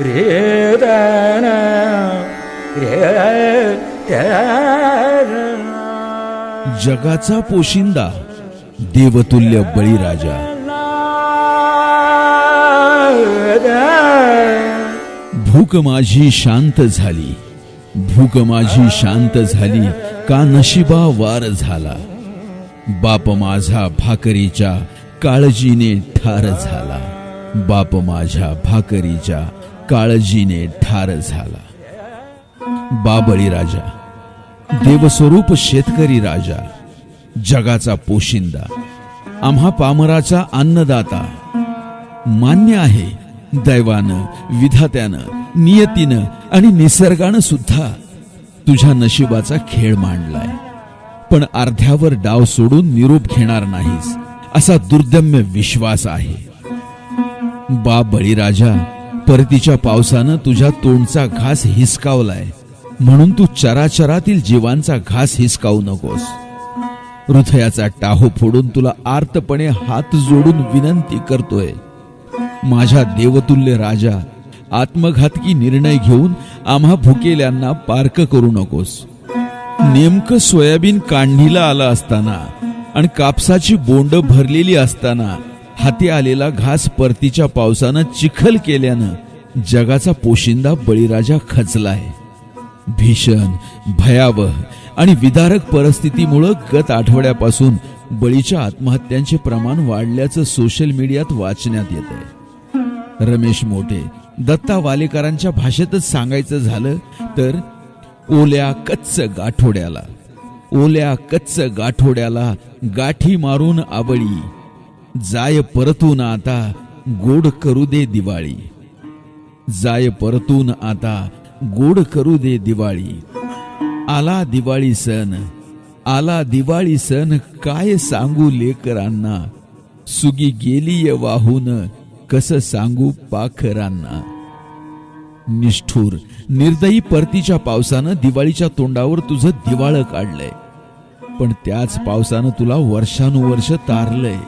रे जगाचा पोशिंदा देवतुल्य बळीराजा. भूक माझी शांत झाली भूक माझी शांत झाली का नशिबा वार झाला. बाप माझा भाकरीच्या काळजीने ठार झाला बाप माझ्या भाकरीच्या काळजीने ठार झाला. बाबळी राजा देवस्वरूप शेतकरी राजा जगाचा पोशिंदा आम्हा पामराचा अन्नदाता मान्य आहे दैवानं विधात्यानं नियतीनं आणि निसर्गानं सुद्धा तुझ्या नशिबाचा खेळ मांडलाय. पण अर्ध्यावर डाव सोडून निरोप घेणार नाहीस असा दुर्दम्य विश्वास आहे. बा बळीराजा परतीच्या पावसानं तुझ्या तोंडचा घास हिसकावलाय. म्हणून तू चराचरातील जीवांचा घास हिसकावू नकोस. हृदयाचा टाहो फोडून तुला आर्तपणे हात जोडून विनंती करतोय. माझ्या देवतुल्य राजा आत्मघातकी निर्णय घेऊन आम्हा भुकेल्यांना पार्क करू नकोस. नेमकं सोयाबीन काढणीला आलं असताना आणि कापसाची बोंड भरलेली असताना हाती आलेला घास परतीच्या पावसानं चिखल केल्यानं जगाचा पोशिंदा बळीराजा खचलाय. भीषण भयावह आणि विदारक परिस्थितीमुळं गत आठवड्यापासून बळीच्या आत्महत्यांचे प्रमाण वाढल्याचं सोशल मीडियात वाचण्यात येत आहे रमेश मोठे दत्ता वालेकरांच्या भाषेतच सांगायचं झालं तर ओल्या कच्च गाठोड्याला. ओल्या कच्च गाठोड्याला गाठी मारून आवळी. जाय परतून आता गोड करू दे दिवाळी. जाय परतून आता गोड करू दे दिवाळी. आला दिवाळी सण आला दिवाळी सण काय सांगू लेकरांना? सुगी गेलीय वाहून कस सांगू पाखरांना? निष्ठूर निर्दयी परतीच्या पावसानं दिवाळीच्या तोंडावर तुझं दिवाळं काढलंय. पण त्याच पावसानं तुला वर्षानुवर्ष तारलंय.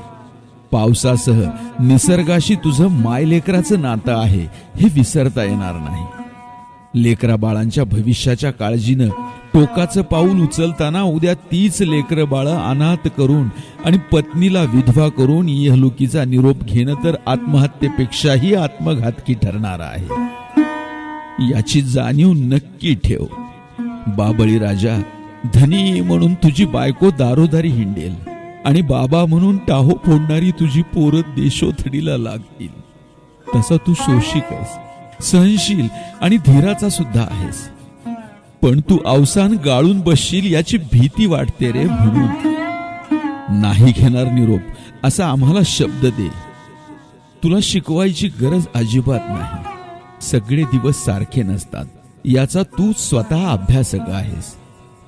पावसासह निसर्गाशी तुझं मायलेकराचं नातं आहे हे विसरता येणार नाही. लेकरा बाळांच्या भविष्याच्या काळजीनं टोकाचं पाऊल उचलताना उद्या तीच लेकर बाळ अनाथ करून आणि पत्नीला विधवा करून इहलुकीचा निरोप घेणं तर आत्महत्येपेक्षाही आत्मघातकी ठरणार आहे. याची जाणीव नक्की ठेव. बाबळी राजा धनी म्हणून तुझी बायको दारोदारी हिंडेल. आणि बाबा म्हणून टाहो फोडणारी तुझी पोरं देशोथडीला लागतील. तसा तू शोषिक आहेस सहनशील आणि धीराचा सुद्धा आहेस. पण तू अवसान गाळून बसशील याची भीती वाटते रे म्हणून. नाही घेणार निरोप असा आम्हाला शब्द दे. तुला शिकवायची गरज अजिबात नाही. सगळे दिवस सारखे नसतात याचा तू स्वतः अभ्यासक आहेस.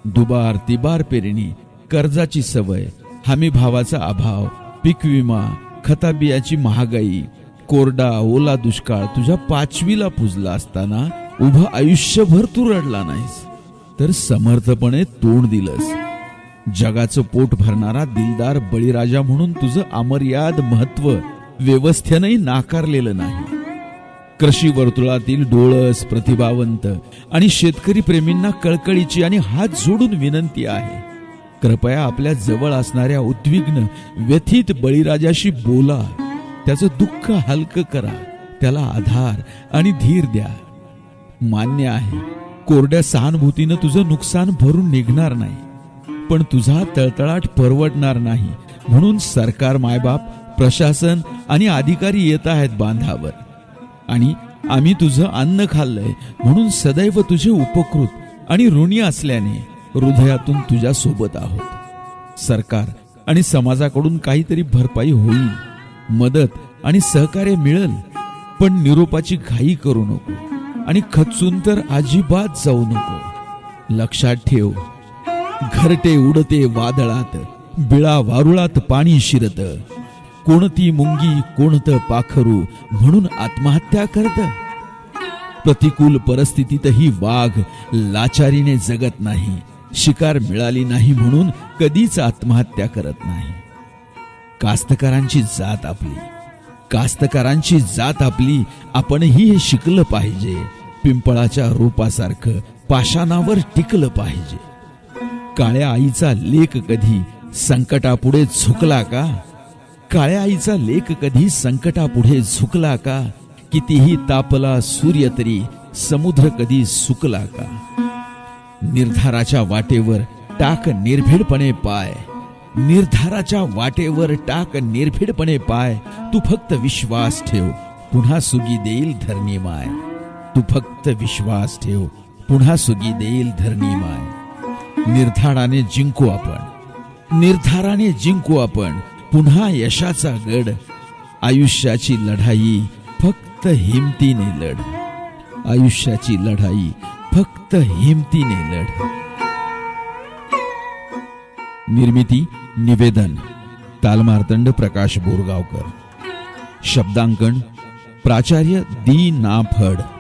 दुबार तिबार पेरणी कर्जाची सवय हमी भावाचा अभाव पीक विमा खताबियाची महागाई कोरडा ओला दुष्काळ तुझ्या पाचवीला पुजला असताना उभं आयुष्यभर तू रडला नाहीस. तर समर्थपणे तोंड दिलंस. जगाचं पोट भरणारा दिलदार बळीराजा म्हणून तुझं अमर्याद महत्त्व व्यवस्थेनंही नाकारलेलं नाही. कृषी वर्तुळातील डोळस प्रतिभावंत आणि शेतकरी प्रेमींना कळकळीची आणि हात जोडून विनंती आहे. कृपया आपल्या जवळ असणाऱ्या उद्विग्न व्यथित बळीराजाशी बोला. त्याचं दुःख हलकं करा. त्याला आधार आणि धीर द्या. मान्य आहे कोरड्या सहानुभूतीनं तुझं नुकसान भरून निघणार नाही. पण तुझा तळतळाट परवडणार नाही. म्हणून सरकार मायबाप प्रशासन आणि अधिकारी येत आहेत बांधावर. आणि आम्ही तुझं अन्न खाल्लंय म्हणून सदैव तुझे उपकृत आणि ऋणी असल्याने हृदयातून तुझ्या सोबत आहोत. सरकार आणि समाजाकडून काहीतरी भरपाई होईल मदत आणि सहकार्य मिळेल पण निरोपाची घाई करू नको आणि खचून तर अजिबात जाऊ नको. लक्षात ठेव घरटे उडते वादळात बिळा वारुळात पाणी शिरत. कोणती मुंगी कोणतं पाखरू म्हणून आत्महत्या करत? प्रतिकूल परिस्थितीतही वाघ लाचारीने जगत नाही. शिकार मिळाली नाही म्हणून कधीच आत्महत्या करत नाही. कास्तकारांची जात आपली. कास्तकारांची जात आपली. आपणही हे शिकलं पाहिजे. पिंपळाच्या रोपासारखं पाषाणावर टिकलं पाहिजे. काळ्या आईचा लेख कधी संकटापुढे झुकला का? काळ्या आईचा लेख कधी संकटापुढे झुकला का? कितीही तापला सूर्य तरी समुद्र कधी सुकला का? निर्धाराच्या वाटेवर टाक निर्भीडपणे पाय. निर्धाराच्या वाटेवर टाक निर्भीडपणे पाय. तू फक्त विश्वास ठेव पुन्हा सुगी देईल धरणी माय. तू फक्त विश्वास ठेव पुन्हा सुगी देईल धरणी माय. निर्धाराने जिंकू आपण. निर्धाराने जिंकू आपण. पुन्हा यशाचा गड. आयुष्याची लढाई फक्त हिमतीने लढ. आयुष्याची लढाई फक्त हिमतीने लढ. निर्मिती निवेदन तालमार्तंड प्रकाश बोरगावकर. शब्दांकन प्राचार्य दी ना फड